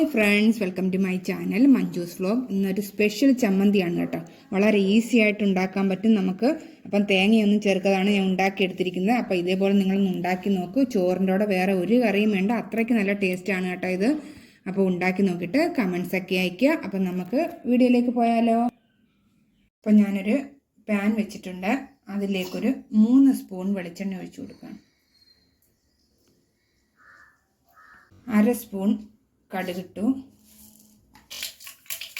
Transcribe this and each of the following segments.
Hi friends welcome to my channel Manju's vlog ഇന്നൊരു special ചമ്മന്തിയാണ് കേട്ടോ. വളരെ ഈസി ആയിട്ട് ഉണ്ടാക്കാൻ പറ്റും നമുക്ക്. അപ്പം തേങ്ങയൊന്നും ചേർക്കാതാണ് ഞാൻ ഉണ്ടാക്കിയെടുത്തിരിക്കുന്നത്. അപ്പോൾ ഇതേപോലെ നിങ്ങളൊന്ന് ഉണ്ടാക്കി നോക്കൂ. ചോറിന്റെ കൂടെ വേറെ ഒരു കറിയും വേണ്ട. അത്രയ്ക്ക് നല്ല ടേസ്റ്റാണ് കേട്ടോ ഇത്. അപ്പോൾ ഉണ്ടാക്കി നോക്കിയിട്ട് കമൻസ് ഒക്കെ അയയ്ക്കുക. അപ്പം നമുക്ക് വീഡിയോയിലേക്ക് പോയാലോ? അപ്പം ഞാനൊരു പാൻ വെച്ചിട്ടുണ്ട്. അതിലേക്കൊരു മൂന്ന് സ്പൂൺ വെളിച്ചെണ്ണ ഒഴിച്ചു കൊടുക്കാം അര സ്പൂൺ കടുകിട്ടു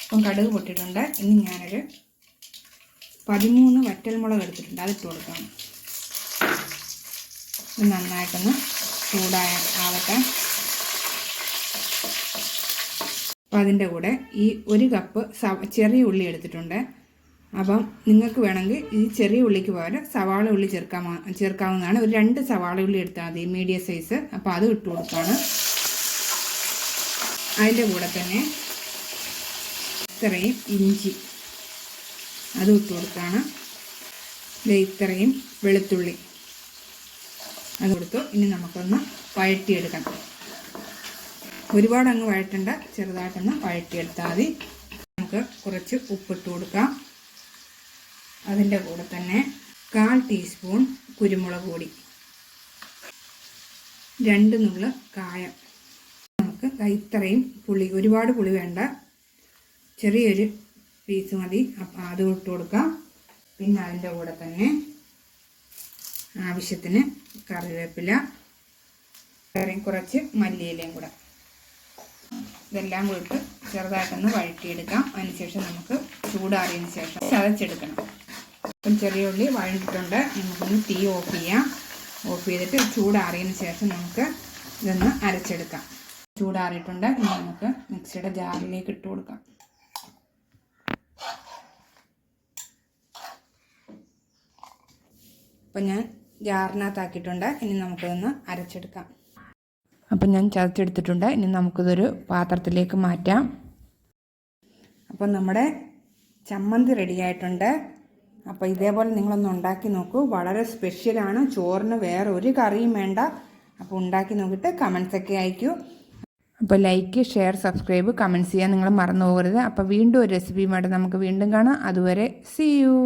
ഇപ്പം കടുക് പൊട്ടിയിട്ടുണ്ട്. ഇനി ഞാനൊരു പതിമൂന്ന് വറ്റൽമുളക് എടുത്തിട്ടുണ്ട്. അതിട്ട് കൊടുക്കാം നന്നായിട്ടൊന്ന് ചൂടായ ആവട്ടെ. അപ്പം അതിന്റെ കൂടെ ഈ ഒരു കപ്പ് ചെറിയ ഉള്ളി എടുത്തിട്ടുണ്ട്. അപ്പം നിങ്ങൾക്ക് വേണമെങ്കിൽ ഈ ചെറിയ ഉള്ളിക്ക് പകരം സവാള ഉള്ളി ചേർക്കാമോ ചേർക്കാവുന്നതാണ്. ഒരു രണ്ട് സവാള ഉള്ളി എടുത്താൽ മതി. Medium size. അപ്പോൾ അത് ഇട്ട് കൊടുക്കുകയാണ് അതിന്റെ കൂടെ തന്നെ ഇത്രയും ഇഞ്ചി അതും ഇട്ട് ഇത് ഇത്രയും വെളുത്തുള്ളി അത് കൊടുത്തു. ഇനി നമുക്കൊന്ന് വഴറ്റിയെടുക്കണം. ഒരുപാട് അങ്ങ് വഴറ്റണ്ട ചെറുതായിട്ടൊന്ന് വഴറ്റിയെടുത്താൽ മതി. നമുക്ക് കുറച്ച് ഉപ്പിട്ട് കൊടുക്കാം. അതിന്റെ കൂടെ തന്നെ കാൽ ടീസ്പൂൺ കുരുമുളക് പൊടി. രണ്ട് നുള്ള് കായം. ഇത്രയും പുളി ഒരുപാട് പുളി വേണ്ട. ചെറിയൊരു പീസ് മതി. അപ്പം അത് ഇട്ട് കൊടുക്കാം. പിന്നെ അതിന്റെ കൂടെ തന്നെ ആവശ്യത്തിന് കറിവേപ്പില ഇത്രയും കുറച്ച് മല്ലിയിലയും കൂടെ. ഇതെല്ലാം കൂടി ഇട്ട് ചെറുതായിട്ടൊന്ന് വഴറ്റിയെടുക്കാം. അതിനുശേഷം നമുക്ക് ചൂടാറിയതിന് ശേഷം ചതച്ചെടുക്കണം. അപ്പം ചെറിയ ഉള്ളി വഴണ്ടിട്ടുണ്ട്. നമുക്കൊന്ന് തീ ഓഫ് ചെയ്യാം. ഓഫ് ചെയ്തിട്ട് ചൂടാറിയതിന് ശേഷം നമുക്ക് ഇതൊന്ന് അരച്ചെടുക്കാം. ചൂടാറിയിട്ടുണ്ട്. ഇനി നമുക്ക് മിക്സിയുടെ ജാറിലേക്ക് ഇട്ട് കൊടുക്കാം. അപ്പം ഞാൻ ജാറിനകത്താക്കിയിട്ടുണ്ട്. ഇനി നമുക്കിതൊന്ന് അരച്ചെടുക്കാം. അപ്പം ഞാൻ ചതച്ചെടുത്തിട്ടുണ്ട്. ഇനി നമുക്കിതൊരു പാത്രത്തിലേക്ക് മാറ്റാം. അപ്പം നമ്മുടെ ചമ്മന്തി റെഡിയായിട്ടുണ്ട് അപ്പോൾ ഇതേപോലെ നിങ്ങളൊന്ന് ഉണ്ടാക്കി നോക്കൂ. വളരെ സ്പെഷ്യലാണ് ചോറിന് വേറെ ഒരു കറിയും വേണ്ട. അപ്പോൾ ഉണ്ടാക്കി നോക്കിയിട്ട് കമൻസ് ഒക്കെ അയക്കൂ. അപ്പോൾ ലൈക്ക് ഷെയർ സബ്സ്ക്രൈബ് കമന്റ്സ് ചെയ്യാൻ നിങ്ങൾ മറന്നു പോകരുത്. അപ്പോൾ വീണ്ടും ഒരു റെസിപ്പിയുമായിട്ട് നമുക്ക് വീണ്ടും കാണാം. അതുവരെ സി യു